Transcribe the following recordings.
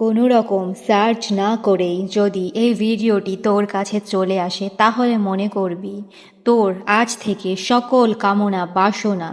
কোনো রকম সার্চ না করেই যদি এই ভিডিওটি তোর কাছে চলে আসে, তাহলে মনে করবি তোর আজ থেকে সকল কামনা, বাসনা,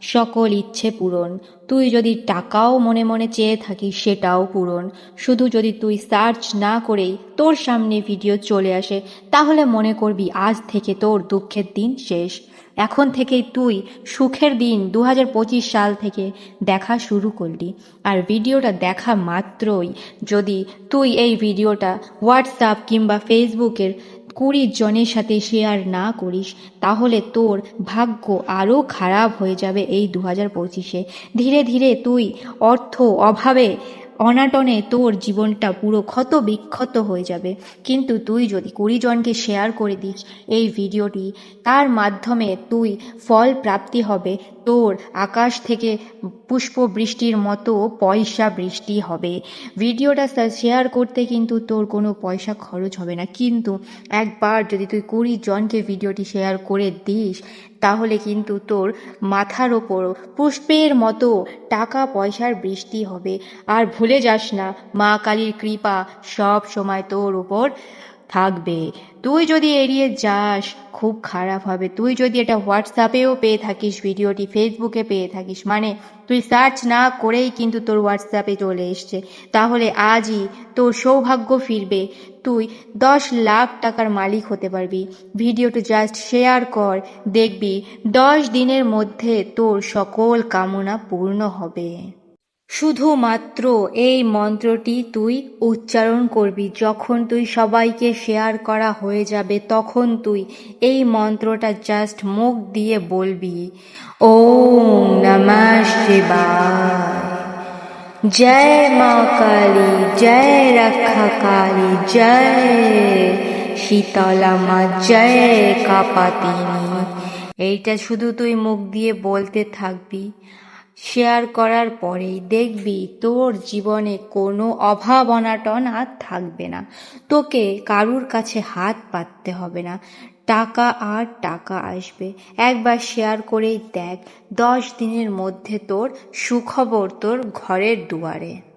সকল ইচ্ছে পূরণ। তুই যদি টাকাও মনে মনে চেয়ে থাকিস, সেটাও পূরণ। শুধু যদি তুই সার্চ না করেই তোর সামনে ভিডিও চলে আসে, তাহলে মনে করবি আজ থেকে তোর দুঃখের দিন শেষ। এখন থেকেই তুই সুখের দিন দু হাজার পঁচিশ সাল থেকে দেখা শুরু করলি। আর ভিডিওটা দেখা মাত্রই যদি তুই এই ভিডিওটা হোয়াটসঅ্যাপ কিংবা ফেসবুকের কুড়ি জনের সাথে শেয়ার না করিস, তাহলে তোর ভাগ্য আরও খারাপ হয়ে যাবে এই দু হাজার পঁচিশে। ধীরে ধীরে তুই অর্থ অভাবে, অনাটনে তোর জীবনটা পুরো ক্ষত বিক্ষত হয়ে যাবে। কিন্তু তুই যদি কুড়ি জনকে শেয়ার করে দিস, এই ভিডিওটি তার মাধ্যমে তুই ফল প্রাপ্তি হবে। তোর আকাশ থেকে পুষ্প বৃষ্টির মতো পয়সা বৃষ্টি হবে। ভিডিওটা শেয়ার করতে কিন্তু তোর কোনো পয়সা খরচ হবে না। কিন্তু একবার যদি তুই কুড়ি জনকে ভিডিওটি শেয়ার করে দিস, তাহলে কিন্তু তোর মাথার ওপর পুষ্পের মতো টাকা পয়সার বৃষ্টি হবে। আর ভুলে যাস না, মা কালীর কৃপা সব সময় তোর উপর থাকবে। তুই যদি এড়িয়ে যাস, খুব খারাপ হবে। তুই যদি এটা হোয়াটসঅ্যাপেও পেয়ে থাকিস, ভিডিওটি ফেসবুকে পেয়ে থাকিস মানে তুই সার্চ না করেই কিন্তু তোর হোয়াটসঅ্যাপে চলে এসছে। তাহলে আজই তোর সৌভাগ্য ফিরবে। তুই দশ লাখ টাকার মালিক হতে পারবি। ভিডিওটি জাস্ট শেয়ার কর, দেখবি দশ দিনের মধ্যে তোর সকল কামনা পূর্ণ হবে। শুধুমাত্র এই মন্ত্রটি তুই উচ্চারণ করবি। যখন তুই সবাইকে শেয়ার করা হয়ে যাবে, তখন তুই এই মন্ত্রটা জাস্ট মুখ দিয়ে বলবি। ওম নমঃ জয় মা কালী, জয় রক্ষা কালী, জয় শীতলা মা, জয় কাপাতিনী। এইটা শুধু তুই মুখ দিয়ে বলতে থাকবি। শেয়ার করার পরেই দেখবি তোর জীবনে কোনো অভাব অনাটন আর থাকবে না। তোকে কারুর কাছে হাত পাততে হবে না। টাকা আর টাকা আসবে। একবার শেয়ার করেই দেখ, দশ দিনের মধ্যে তোর সুখবর তোর ঘরের দুয়ারে।